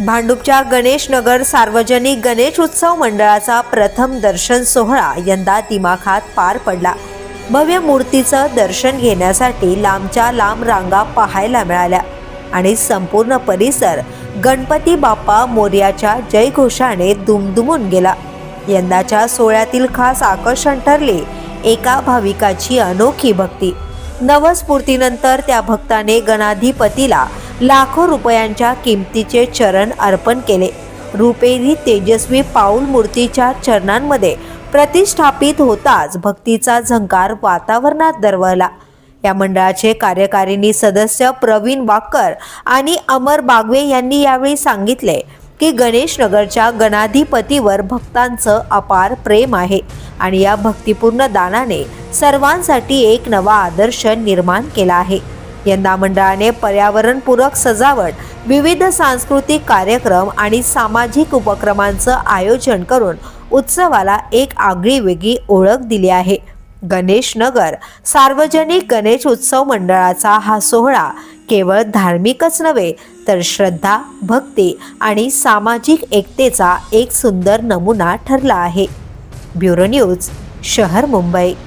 भांडूपच्या गणेश नगर सार्वजनिक गणेश उत्सव मंडळाचा प्रथम दर्शन सोहळा यंदा दिमाखात पार पडला. भव्य मूर्तीचं दर्शन घेण्यासाठी लांबच्या लांब रांगा पाहायला मिळाल्या आणि संपूर्ण परिसर गणपती बाप्पा मोर्याच्या जयघोषाने दुमदुमून गेला. यंदाच्या सोहळ्यातील खास आकर्षण ठरले एका भाविकाची अनोखी भक्ती. नवस्फूर्तीनंतर त्या भक्ताने गणाधिपतीला लाखो रुपयांच्या किमतीचे चरण अर्पण केले. रुपेरी तेजस्वी पाऊल मूर्तीच्या चरणांमध्ये प्रतिष्ठापित होताच भक्तीचा झंकार वातावरणात दरवळला. या मंडळाचे कार्यकारिणी सदस्य प्रवीण वाकर आणि अमर बागवे यांनी यावेळी सांगितले की गणेश नगरच्या गणाधिपतीवर भक्तांचं अपार प्रेम आहे आणि या भक्तिपूर्ण दानाने सर्वांसाठी एक नवा आदर्श निर्माण केला आहे. यंदा मंडळाने पर्यावरणपूरक सजावट विविध सांस्कृतिक कार्यक्रम आणि सामाजिक उपक्रमांचं आयोजन करून उत्सवाला एक आगळी वेगळी ओळख दिली आहे. गणेश नगर सार्वजनिक गणेश उत्सव मंडळाचा हा सोहळा केवळ धार्मिकच नव्हे तर श्रद्धा भक्ती आणि सामाजिक एकतेचा एक सुंदर नमुना ठरला आहे. ब्युरो न्यूज शहर मुंबई.